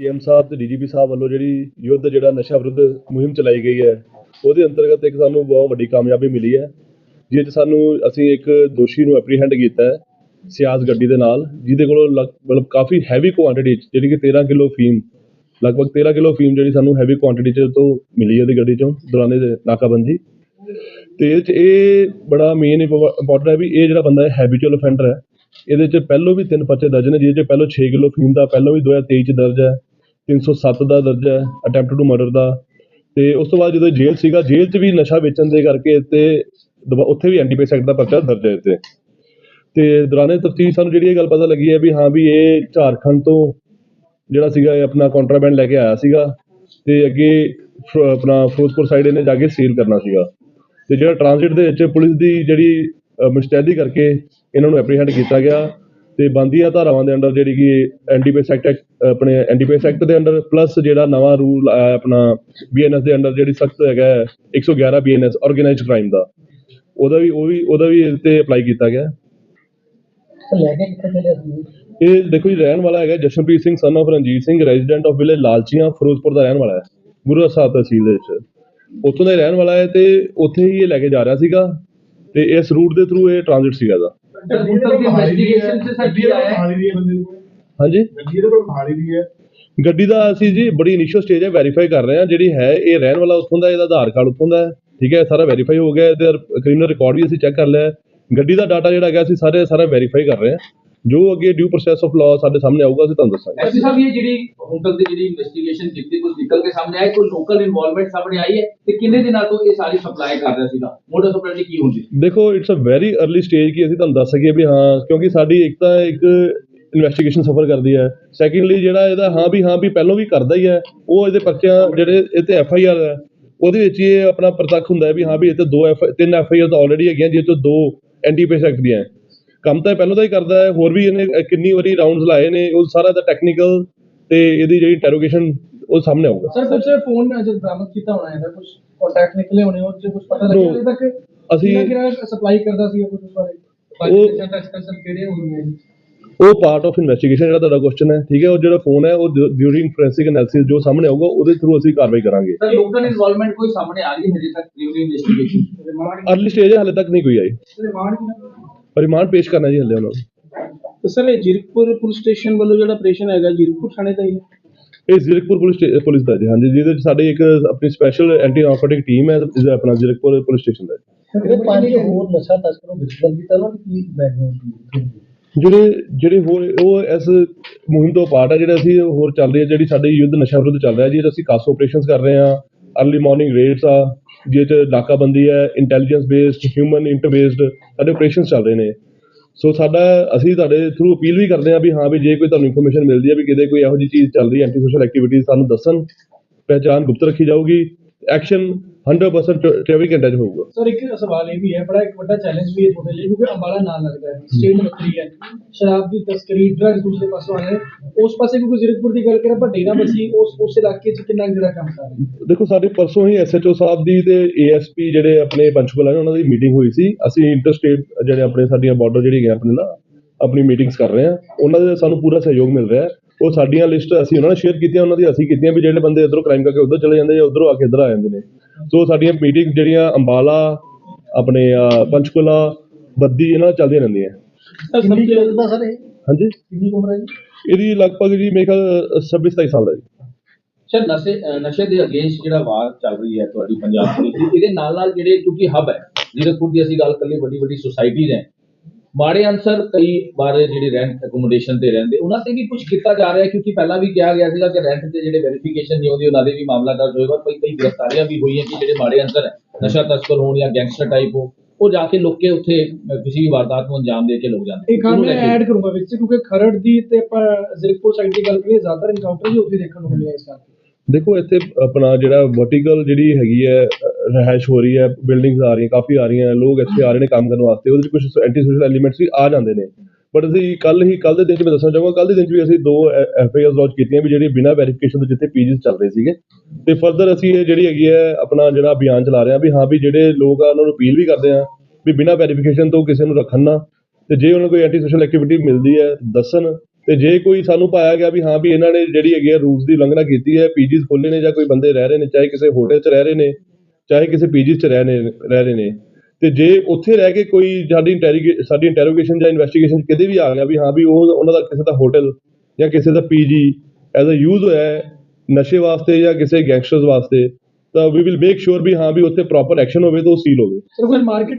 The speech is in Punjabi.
ਸੀਐਮ ਸਾਹਿਬ ਤੇ ਡੀਜੀਪੀ ਸਾਹਿਬ ਵੱਲੋਂ ਜਿਹੜੀ ਯੁੱਧ, ਜਿਹੜਾ ਨਸ਼ਾ ਵਿਰੁੱਧ ਮੁਹਿੰਮ ਚਲਾਈ ਗਈ ਹੈ, ਉਹਦੇ ਅੰਤਰਗਤ ਇੱਕ ਸਾਨੂੰ ਬਹੁਤ ਵੱਡੀ ਕਾਮਯਾਬੀ ਮਿਲੀ ਹੈ ਜਿਸ 'ਚ ਸਾਨੂੰ ਅਸੀਂ ਇੱਕ ਦੋਸ਼ੀ ਨੂੰ ਐਪਰੀਹੈਂਡ ਕੀਤਾ ਹੈ ਸਿਆਜ਼ ਗੱਡੀ ਦੇ ਨਾਲ, ਜਿਹਦੇ ਕੋਲੋਂ ਲਗ- ਮਤਲਬ ਕਾਫੀ ਹੈਵੀ ਕੁਆਂਟੀਟੀ ਜਿਹੜੀ ਕਿ 13 ਕਿਲੋ ਫੀਮ, ਲਗਭਗ 13 ਕਿਲੋ ਫੀਮ ਜਿਹੜੀ ਸਾਨੂੰ ਹੈਵੀ ਕੁਆਂਟੀਟੀ ਚ ਤੋਂ ਮਿਲੀ ਹੈ ਉਹਦੀ ਗੱਡੀ ਚੋਂ, ਦੌਰਾਨੇ ਨਾਕਾਬੰਦੀ। ਤੇ ਇਹ 'ਚ ਇਹ ਬੜਾ ਮੇਨ ਇੰਪੋਰਟੈਂਟ ਹੈ ਵੀ ਇਹ ਜਿਹੜਾ ਬੰਦਾ ਹੈ ਹੈਬਿਚੁਅਲ ਅਫੈਂਡਰ ਹੈ, ਇਹਦੇ ਚ ਪਹਿਲੋਂ ਵੀ ਤਿੰਨ ਪਰਚੇ ਦਰਜ ਨੇ, ਜਿਹਦੇ ਚ ਪਹਿਲੋਂ 6 ਕਿਲੋ ਫੀਮ ਦਾ, ਪਹਿਲੋਂ ਵੀ 2023 ਚ ਦਰਜ ਹੈ 307 ਦਾ ਦਰਜ ਹੈ, ਅਟੈਂਪਟ ਟੂ ਮਰਡਰ ਦਾ। ਅਤੇ ਉਸ ਤੋਂ ਬਾਅਦ ਜਦੋਂ ਜੇਲ੍ਹ ਸੀਗਾ, ਜੇਲ੍ਹ 'ਚ ਵੀ ਨਸ਼ਾ ਵੇਚਣ ਦੇ ਕਰਕੇ ਅਤੇ ਦੁਬਾ- ਉੱਥੇ ਵੀ ਐਂਟੀਪੇਸ ਐਕਟ ਦਾ ਪਰਚਾ ਦਰਜ ਹੈ ਤੇ ਅਤੇ ਦੌਰਾਨੇ ਤਫਤੀਸ਼ ਸਾਨੂੰ ਜਿਹੜੀ ਇਹ ਗੱਲ ਪਤਾ ਲੱਗੀ ਹੈ ਵੀ ਹਾਂ ਵੀ ਇਹ ਝਾਰਖੰਡ ਤੋਂ ਜਿਹੜਾ ਸੀਗਾ ਇਹ ਆਪਣਾ ਕੰਟਰਾਬੈਂਡ ਲੈ ਕੇ ਆਇਆ ਸੀਗਾ ਅਤੇ ਅੱਗੇ ਫ- ਆਪਣਾ ਫਿਰੋਜ਼ਪੁਰ ਸਾਈਡ ਇਹਨੇ ਜਾ ਕੇ ਸੀਲ ਕਰਨਾ ਸੀਗਾ। ਅਤੇ ਜਿਹੜਾ ਟ੍ਰਾਂਜ਼ਿਟ ਦੇ ਵਿੱਚ ਪੁਲਿਸ ਦੀ ਜਿਹੜੀ ਮੁਸ਼ਤੈਦੀ ਕਰਕੇ ਇਹਨਾਂ ਨੂੰ ਐਪਰੀਹੈਂਡ ਕੀਤਾ ਗਿਆ ਅਤੇ ਬਣਦੀਆਂ ਧਾਰਾਵਾਂ ਦੇ ਅੰਡਰ ਜਿਹੜੀ ਕਿ ਐਂਟੀਪੇਸ ਐਕਟ ਆਪਣੇ ਐਂਟੀਪੇਸ ਐਕਟ ਦੇ ਅੰਡਰ ਪਲੱਸ ਜਿਹੜਾ ਨਵਾਂ ਰੂਲ ਆਇਆ ਆਪਣਾ ਬੀਐਨਐਸ ਦੇ ਅੰਡਰ ਜਿਹੜੀ ਸਖਤ ਹੈਗਾ ਹੈ, 111 ਬੀਐਨਐਸ ਆਰਗੇਨਾਈਜ਼ਡ ਕ੍ਰਾਈਮ ਦਾ। ਉਹਦਾ ਵੀ ਉਹ ਵੀ ਉਹਦਾ ਵੀ ਤੇ ਅਪਲਾਈ ਕੀਤਾ ਗਿਆ। ਇਹ ਦੇਖੋ ਜੀ ਰਹਿਣ ਵਾਲਾ ਹੈਗਾ Jashanpreet Singh son of Ranjit Singh resident of village Lalchian Ferozepur ਦਾ ਰਹਿਣ ਵਾਲਾ ਹੈ। ਗੁਰੂ ਸਾਹਿਬ ਤਹਿਸੀਲ ਦੇ ਵਿੱਚ। ਉੱਥੋਂ ਦਾ ਰਹਿਣ ਵਾਲਾ ਹੈ ਤੇ ਉੱਥੇ ਹੀ ਇਹ ਲੈ ਕੇ ਜਾ ਰਿਹਾ ਸੀਗਾ। ਤੇ ਇਸ ਰੂਟ ਦੇ ਥਰੂ ਇਹ ਟ੍ਰਾਂਜ਼ਿਟ ਸੀਗਾ ਦਾ ਹਾਂਜੀ। ਗੱਡੀ ਇਹਦੇ ਕੋਲ ਹਾਲੀ ਦੀ ਹੈ। ਗੱਡੀ ਦਾ ਅਸੀਂ ਜੀ ਬੜੀ ਇਨੀਸ਼ੀਅਲ ਸਟੇਜ ਹੈ ਵੈਰੀਫਾਈ ਕਰ ਰਹੇ ਹਾਂ। ਜਿਹੜੀ ਹੈ ਇਹ ਰਹਿਣ ਵਾਲਾ ਉੱਥੋਂ ਦਾ ਇਹਦਾ ਆਧਾਰ ਕਾਰਡ ਉੱਥੋਂ ਦਾ ਹੈ। ਠੀਕ ਹੈ ਸਾਰਾ ਵੈਰੀਫਾਈ ਹੋ ਗਿਆ ਇਹਦੇ ਕ੍ਰਿਮੀਨਲ ਰਿਕਾਰਡ ਵੀ ਅਸੀਂ ਚੈੱਕ ਕਰ ਲਿਆ। ਗੱਡੀ ਦਾ ਡਾਟਾ ਜਿਹੜਾ ਹੈਗਾ ਅਸੀਂ ਸਾਰੇ ਸਾਰਾ ਵੈਰੀਫਾਈ ਕਰ ਰਹੇ ਹਾਂ। ਜੋ ਅੱਗੇ ਡਿਊ ਪ੍ਰੋਸੈਸ ਆਫ ਲਾਅ ਸਾਡੇ ਸਾਹਮਣੇ ਆਊਗਾ ਅਸੀਂ ਤੁਹਾਨੂੰ ਦੱਸਾਂਗੇ। ਐਸਪੀ ਸਾਹਿਬ ਇਹ ਜਿਹੜੀ ਹੁਣ ਤੱਕ ਦੀ ਜਿਹੜੀ ਇਨਵੈਸਟੀਗੇਸ਼ਨ ਕੀਤੀ ਕੁਝ ਨਿਕਲ ਕੇ ਸਾਹਮਣੇ ਆਇਆ ਕੋਈ ਲੋਕਲ ਇਨਵੋਲਵਮੈਂਟ ਸਾਹਮਣੇ ਆਈ ਹੈ? ਤੇ ਕਿੰਨੇ ਦਿਨਾਂ ਤੋਂ ਇਹ ਸਾਰੀ ਸਪਲਾਈ ਕਰ ਰਿਹਾ ਸੀਗਾ? ਮੋਟਰ ਸਪਲਾਈ ਕੀ ਹੁੰਦੀ? ਦੇਖੋ it's a very early stage ਕਿ ਅਸੀਂ ਤੁਹਾਨੂੰ ਦੱਸ ਸਕੀਏ ਵੀ ਹਾਂ ਕਿਉਂਕਿ ਸਾਡੀ ਇੱਕ ਤਾਂ ਇੱਕ ਇਨਵੈਸਟੀਗੇਸ਼ਨ ਸਫਰ ਕਰਦੀ ਹੈ। ਸੈਕੰਡਲੀ ਜਿਹੜਾ ਇਹਦਾ ਹਾਂ ਵੀ ਹਾਂ ਵੀ ਪਹਿਲਾਂ ਵੀ ਕਰਦਾ ਹੀ ਹੈ ਉਹ ਇਹਦੇ ਪਰਚਿਆਂ ਜਿਹੜੇ ਇਹ ਤੇ ਐਫ ਆਈ ਆਰ ਹੈ ਉਹਦੇ ਵਿੱਚ ਹੀ ਇਹ ਆਪਣਾ ਪ੍ਰਤੱਖ ਹੁੰਦਾ ਹੈ ਵੀ ਹਾਂ ਵੀ ਇਹ ਤੇ ਦੋ ਐਫ ਤਿੰਨ ਐਫ ਆਈ ਆਰ ਤਾਂ ਆਲਰੇਡੀ ਹੈਗੀਆਂ ਜਿਹਦੇ ਤੋਂ ਦੋ ਐਂਟੀਪੇਸ ਐਕਟ ਦੀਆਂ ਹੈ। ਕੰਮ ਤਾਂ ਇਹ ਪਹਿਲਾਂ ਦਾ ਹੀ ਕਰਦਾ ਹੈ ਹੋਰ ਵੀ ਇਹਨੇ ਕਿੰਨੀ ਵਾਰੀ ਰਾਉਂਡਸ ਲਾਏ ਨੇ ਉਹ ਸਾਰਾ ਦਾ ਟੈਕਨੀਕਲ ਤੇ ਇਹਦੀ ਜਿਹੜੀ ਇੰਟਰੋਗੇਸ਼ਨ ਉਹ ਸਾਹਮਣੇ ਆਊਗਾ। ਸਰ ਕੁਝ ਫੋਨ ਜਦ ਬਰਾਮਦ ਕੀਤਾ ਹੋਣਾ ਇਹਦਾ ਕੁਝ ਕੰਟੈਕਟ ਨਿਕਲੇ ਹੋਣੇ ਉਹ ਚ ਕੁਝ ਪਤਾ ਲੱਗਿਆ ਹਲੇ ਤੱਕ? ਅਸੀਂ- ਕਿਹੜਾ ਸਪਲਾਈ ਕਰਦਾ ਸੀ ਕੁਝ ਬਾਰੇ? ਉਹ- ਕਿਹੜੇ ਹੋਣਗੇ ਉਹ ਪਾਰਟ ਆਫ ਇਨਵੈਸਟੀਗੇਸ਼ਨ ਜਿਹੜਾ ਤੁਹਾਡਾ ਕੁਐਸਚਨ ਹੈ ਠੀਕ ਹੈ ਉਹ ਜਿਹੜਾ ਫੋਨ ਹੈ ਉਹ ਡਿਊਰਿੰਗ ਫੋਰੈਂਸਿਕ ਐਨਾਲਿਸਿਸ ਜੋ ਸਾਹਮਣੇ ਆਊਗਾ ਉਹਦੇ ਥਰੂ ਅਸੀਂ ਕਾਰਵਾਈ ਕਰਾਂਗੇ। ਸਰ ਲੋਕਲ ਇਨਵੋਲਵਮੈਂਟ ਕੋਈ ਸਾਹਮਣੇ ਆ ਰਹੀ ਹੈ ਹਜੇ ਤੱਕ ਪ੍ਰੀਲਿਮਿਨਰੀ ਇਨਵੈਸਟੀਗੇਸ਼ਨ ਅਰਲੀ ਸਟੇਜ ਹੈ ਹਲੇ ਤੱਕ ਨਹੀਂ ਕੋਈ ਆਈ। ਰਿਮਾਂਡ ਪੇਸ਼ ਕਰਨਾ ਜੀ ਹਲੇ ਉਹਨਾਂ ਨੂੰ। ਸਰ ਇਹ ਜੀਰਕਪੁਰ ਪੁਲਿਸ ਸਟੇਸ਼ਨ ਵੱਲੋਂ ਜਿਹੜਾ ਆਪਰੇਸ਼ਨ ਹੈਗਾ ਜੀਰਕਪੁਰ ਥਾਣੇ ਦਾ ਹੀ ਹੈ? ਇਹ ਜ਼ਿਰਕਪੁਰ ਪੁਲਿਸ ਪੁਲਿਸ ਦਾ ਜੀ ਹਾਂਜੀ ਜਿਹਦੇ ਵਿੱਚ ਸਾਡੀ ਇੱਕ ਆਪਣੀ ਸਪੈਸ਼ਲ ਐਂਟੀ ਨਾਰਕੋਟਿਕ ਟੀਮ ਹੈ ਜਿਹਦਾ ਆਪਣਾ ਜ਼ਿਰਕਪੁਰ ਪੁਲਿਸ ਸਟੇਸ਼ਨ ਦਾ ਹੈ। ਜਿਹੜੇ ਪੰਜ ਹੋਰ ਨਸ਼ਾ ਤਸਕਰਾਂ ਨੂੰ ਉਹਨਾਂ ਦੀ ਕੀ ਬੈਕਗ੍ਰਾਉਂਡ ਜਿਹੜੇ ਜਿਹੜੇ ਹੋਰ, ਉਹ ਇਸ ਮੁਹਿੰਮ ਤੋਂ ਪਾਰਟ ਆ, ਜਿਹੜੇ ਅਸੀਂ ਹੋਰ ਚੱਲ ਰਹੀ ਹੈ ਜਿਹੜੀ ਸਾਡੇ ਯੁੱਧ ਨਸ਼ਾ ਵਿਰੁੱਧ ਚੱਲ ਰਿਹਾ ਜੀ ਅਸੀਂ ਕਾਸ ਆਪਰੇਸ਼ਨਸ ਕਰ ਰਹੇ ਹਾਂ ਅਰਲੀ ਮਾਰਨਿੰਗ ਰੇਡਸ ਆ, ਜਿਹਦੇ ਚ ਨਾਕਾਬੰਦੀ ਹੈ intelligence based human inter based ਸਾਡੇ ਆਪਰੇਸ਼ਨਸ ਚੱਲ ਰਹੇ ਨੇ। ਸੋ ਸਾਡਾ, ਅਸੀਂ ਤੁਹਾਡੇ ਥਰੂ ਅਪੀਲ ਵੀ ਕਰਦੇ ਹਾਂ ਵੀ ਹਾਂ ਵੀ ਜੇ ਕੋਈ ਤੁਹਾਨੂੰ ਇਨਫੋਰਮੇਸ਼ਨ ਮਿਲਦੀ ਹੈ ਵੀ ਕਿਤੇ ਕੋਈ ਇਹੋ ਜਿਹੀ ਚੀਜ਼ ਚੱਲ ਰਹੀ ਹੈ ਐਂਟੀ ਸੋਸ਼ਲ ਐਕਟੀਵਿਟੀਜ਼ ਸਾਨੂੰ ਦੱਸਣ ਪਹਿਚਾਨ ਗੁਪਤ ਰੱਖੀ ਜਾਊਗੀ। ਐਕਸ਼ਨ 100% 24 ਘੰਟੇ ਚ ਹੋਊਗਾ। ਸਰ ਇੱਕ ਸਵਾਲ ਇਹ ਵੀ ਹੈ ਬੜਾ ਇੱਕ ਵੱਡਾ ਚੈਲੰਜ ਵੀ ਹੈ ਤੁਹਾਡੇ ਲਈ ਕਿਉਂਕਿ ਅੰਬਾਲਾ ਨਾਲ ਲੱਗਦਾ ਹੈ ਸਟੇਟ ਵੱਖਰੀ ਹੈ। ਸ਼ਰਾਬ ਦੀ ਤਸਕਰੀ ਡਰਗ ਦੂਸਰੇ ਪਾਸੋਂ ਆ ਰਹੇ ਉਸ ਪਾਸੇ ਕਿਉਂਕਿ ਜ਼ਿਰਕਪੁਰ ਦੀ ਗੱਲ ਕਰਾਂ ਪਰ ਡੇਰਾ ਬਸੀ ਉਸ ਉਸ ਇਲਾਕੇ 'ਚ ਕਿੰਨਾ ਜਿਹੜਾ ਕੰਮ ਕਰ ਰਹੇ ਦੇਖੋ ਸਾਡੇ ਪਰਸੋਂ ਹੀ ਐਸਐਚਓ ਸਾਹਿਬ ਦੀ ਤੇ ਏਐਸਪੀ ਜਿਹੜੇ ਆਪਣੇ ਪੰਚਕੂਲਾ ਨੇ ਉਹਨਾਂ ਦੀ ਮੀਟਿੰਗ ਹੋਈ ਸੀ। ਅਸੀਂ ਇੰਟਰਸਟੇਟ ਜਿਹੜੇ ਆਪਣੇ ਸਾਡੀਆਂ ਬਾਰਡਰ ਜਿਹੜੀ ਹੈਗੀਆਂ ਆਪਣੇ ਨਾਲ ਆਪਣੀ ਮੀਟਿੰਗਸ ਕਰ ਰਹੇ ਹਾਂ। ਉਹਨਾਂ ਦਾ ਸਾਨੂੰ ਪੂਰਾ ਸਹਿਯੋਗ ਮਿਲ ਰਿਹਾ ਹੈ। ਉਹ ਸਾਡੀਆਂ ਲਿਸਟ ਅਸੀਂ ਉਹਨਾਂ ਨਾਲ ਸ਼ੇਅਰ ਕੀਤੀਆਂ ਉਹਨਾਂ ਦੀ ਅਸੀਂ ਕੀਤੀਆਂ ਵੀ ਜਿਹੜੇ ਬੰਦੇ ਇਧਰੋਂ ਕ੍ਰਾਈਮ ਕਰਕੇ ਉਧਰ ਚਲੇ ਜਾਂਦੇ ਜਾਂ ਉਧਰੋਂ ਆ ਕੇ ਇੱਧਰ ਆ ਜਾਂਦੇ ਨੇ। ਸੋ ਸਾਡੀਆਂ ਮੀਟਿੰਗ ਜਿਹੜੀਆਂ ਅੰਬਾਲਾ ਆਪਣੇ ਪੰਚਕੂਲਾ ਬੱਦੀ ਇਹਨਾਂ ਨਾਲ ਚੱਲਦੀਆਂ ਰਹਿੰਦੀਆਂ। ਸਭ ਤੋਂ ਜ਼ਿਆਦਾ ਸਰ ਇਹ? ਹਾਂਜੀ? ਕਿੰਨੀ ਕੁ ਉਮਰ ਹੈ ਜੀ? ਇਹਦੀ ਲਗਭਗ ਜੀ ਮੇਰੇ ਖਿਆਲ 26 27 ਸਾਲ ਦਾ ਜੀ। ਸਰ ਨਸ਼ੇ ਨਸ਼ੇ ਦੇ ਅਗੇਂਸਟ ਜਿਹੜਾ ਵਾਰ ਚੱਲ ਰਹੀ ਹੈ ਤੁਹਾਡੀ ਪੰਜਾਬ ਦੀ ਇਹਦੇ ਨਾਲ ਨਾਲ ਜਿਹੜੇ ਕਿਉਂਕਿ ਹੱਬ ਹੈ ਜੀਰਕਪੁਰ ਦੀ ਅਸੀਂ ਗੱਲ ਕਰੀਏ ਵੱਡੀ ਵੱਡੀ ਸੁਸਾਇਟੀਜ਼ ਹੈ। ਮਾੜੇ ਅਨਸਰ ਕਈ ਵਾਰ ਜਿਹੜੇ ਰੈਂਟ ਅਕੋਮੋਡੇਸ਼ਨ ਤੇ ਰਹਿੰਦੇ ਉਹਨਾਂ ਤੇ ਵੀ ਕੁਝ ਕੀਤਾ ਜਾ ਰਿਹਾ ਹੈ ਕਿਉਂਕਿ ਪਹਿਲਾਂ ਵੀ ਕਿਹਾ ਗਿਆ ਸੀਗਾ ਕਿ ਰੈਂਟ ਤੇ ਜਿਹੜੇ ਵੈਰੀਫਿਕੇਸ਼ਨ ਨਹੀਂ ਹੁੰਦੀ ਉਹਨਾਂ ਦੇ ਵੀ ਮਾਮਲਾ ਦਰਜ ਹੋਏਗਾ। ਕਈ ਕਈ ਗ੍ਰਿਫਤਾਰੀਆਂ ਵੀ ਹੋਈਆਂ ਕਿ ਜਿਹੜੇ ਮਾੜੇ ਅਨਸਰ ਹੈ ਨਸ਼ਾ ਤਸਕਰ ਹੋਣ ਜਾਂ ਗੈਂਗਸਟਰ ਟਾਈਪ ਹੋ ਉਹ ਜਾ ਕੇ ਲੋਕੇ ਉੱਥੇ ਕਿਸੇ ਵੀ ਵਾਰਦਾਤ ਨੂੰ ਅੰਜਾਮ ਦੇ ਕੇ ਲੋਕ ਜਾਂਦੇ ਇੱਕ ਹਾਂ ਮੈਂ ਐਡ ਕਰੂੰਗਾ ਵਿੱਚ ਕਿਉਂਕਿ ਖਰੜ ਦੀ ਤੇ ਆਪਾਂ ਜ਼ਿਰਕਪੁਰ ਸਾਈਡ ਦੀ ਗੱਲ ਕਰੀਏ ਜ਼ਿਆਦਾਤਰ ਇਨਕਾਊਂਟਰ ਹੀ ਉੱਥੇ ਦੇਖਣ ਨੂੰ ਮਿਲਿਆ ਇਸ ਕਰਕੇ। ਦੇਖੋ ਇੱਥੇ ਆਪਣਾ ਜਿਹੜਾ ਵਰਟੀਕਲ ਜਿਹੜੀ ਹੈਗੀ ਹੈ ਅਹ ਰਿਹਾਇਸ਼ ਹੋ ਰਹੀ ਹੈ ਬਿਲਡਿੰਗਸ ਆ ਰਹੀਆਂ, ਕਾਫੀ ਆ ਰਹੀਆਂ, ਲੋਕ ਇੱਥੇ ਆ ਰਹੇ ਨੇ ਕੰਮ ਕਰਨ ਵਾਸਤੇ, ਉਹਦੇ ਵਿੱਚ ਕੁਝ ਐਂਟੀ ਸੋਸ਼ਲ ਐਲੀਮੈਂਟਸ ਵੀ ਆ ਜਾਂਦੇ ਨੇ। ਬਟ ਅਸੀਂ ਕੱਲ ਹੀ ਕੱਲ ਦੇ ਦਿਨ 'ਚ ਮੈਂ ਦੱਸਣਾ ਚਾਹਾਂਗਾ ਕੱਲ ਦੇ ਦਿਨ 'ਚ ਵੀ ਅਸੀਂ ਦੋ ਐਫ ਆਈ ਆਰ ਲੌਂਚ ਕੀਤੀਆਂ ਵੀ ਜਿਹੜੀ ਬਿਨਾਂ ਵੈਰੀਫਿਕੇਸ਼ਨ ਤੋਂ ਜਿੱਥੇ ਪੀਜੀਸ ਚੱਲ ਰਹੇ ਸੀਗੇ। ਤੇ ਫਰਦਰ ਅਸੀਂ ਇਹ ਜਿਹੜੀ ਹੈਗੀ ਹੈ, ਆਪਣਾ ਜਿਹੜਾ ਅਭਿਆਨ ਚਲਾ ਰਹੇ ਹਾਂ ਵੀ ਹਾਂ ਵੀ ਜਿਹੜੇ ਲੋਕ ਆ, ਉਹਨਾਂ ਨੂੰ ਅਪੀਲ ਵੀ ਕਰਦੇ ਹਾਂ ਵੀ ਬਿਨਾਂ ਵੈਰੀਫਿਕੇਸ਼ਨ ਤੋਂ ਕਿਸੇ ਨੂੰ ਰੱਖਣ ਨਾ। ਤੇ ਜੇ ਉਹਨਾਂ ਨੂੰ ਕੋਈ ਐਂਟੀ ਸੋਸ਼ਲ ਐਕਟੀਵਿਟੀ ਮਿਲਦੀ ਹੈ, ਦੱਸਣ, ਤੇ ਜੇ ਕੋਈ ਸਾਨੂੰ ਪਾਇਆ ਗਿਆ ਵੀ ਹਾਂ ਵੀ ਇਹਨਾਂ ਨੇ ਜਿਹੜੀ ਹੈਗੀ ਹੈ ਰੂਲਸ ਦੀ ਉਲੰਘਣਾ ਕੀਤੀ ਹੈ ਪੀਜੀਸ ਖੋਲੇ ਨੇ ਜਾਂ ਕੋਈ ਬੰਦੇ ਰਹਿ ਰਹੇ ਨੇ, ਚਾਹੇ ਕਿਸੇ ਹੋਟਲ 'ਚ ਰਹਿ ਰਹੇ ਨੇ ਚਾਹੇ ਕਿਸੇ ਪੀਜੀਸ 'ਚ ਰਹਿ ਨੇ, ਰਹਿ ਰਹੇ ਨੇ, ਤੇ ਜੇ ਉੱਥੇ ਰਹਿ ਕੇ ਕੋਈ ਸਾਡੀ ਇੰਟੈਰੀਗੇ ਸਾਡੀ ਇੰਟਰੋਗੇਸ਼ਨ ਜਾਂ ਇਨਵੈਸਟੀਗੇਸ਼ਨ ਕਿਤੇ ਵੀ ਆ ਗਿਆ ਵੀ ਹਾਂ ਵੀ ਉਹ, ਉਹਨਾਂ ਦਾ ਕਿਸੇ ਦਾ ਹੋਟਲ ਜਾਂ ਕਿਸੇ ਦਾ ਪੀਜੀ ਐਜ਼ ਅ ਯੂਜ਼ ਹੋਇਆ ਨਸ਼ੇ ਵਾਸਤੇ ਜਾਂ ਕਿਸੇ ਗੈਂਗਸਟਰਸ ਵਾਸਤੇ, ਤਾਂ ਵੀ ਵਿਲ ਮੇਕ ਸ਼ੋਰ ਵੀ ਹਾਂ ਵੀ ਉੱਥੇ ਪ੍ਰੋਪਰ ਐਕਸ਼ਨ ਹੋਵੇ ਤਾਂ ਉਹ ਸੀਲ ਹੋਵੇ। ਸਰ, ਕੋਈ ਮਾਰਕੀਟ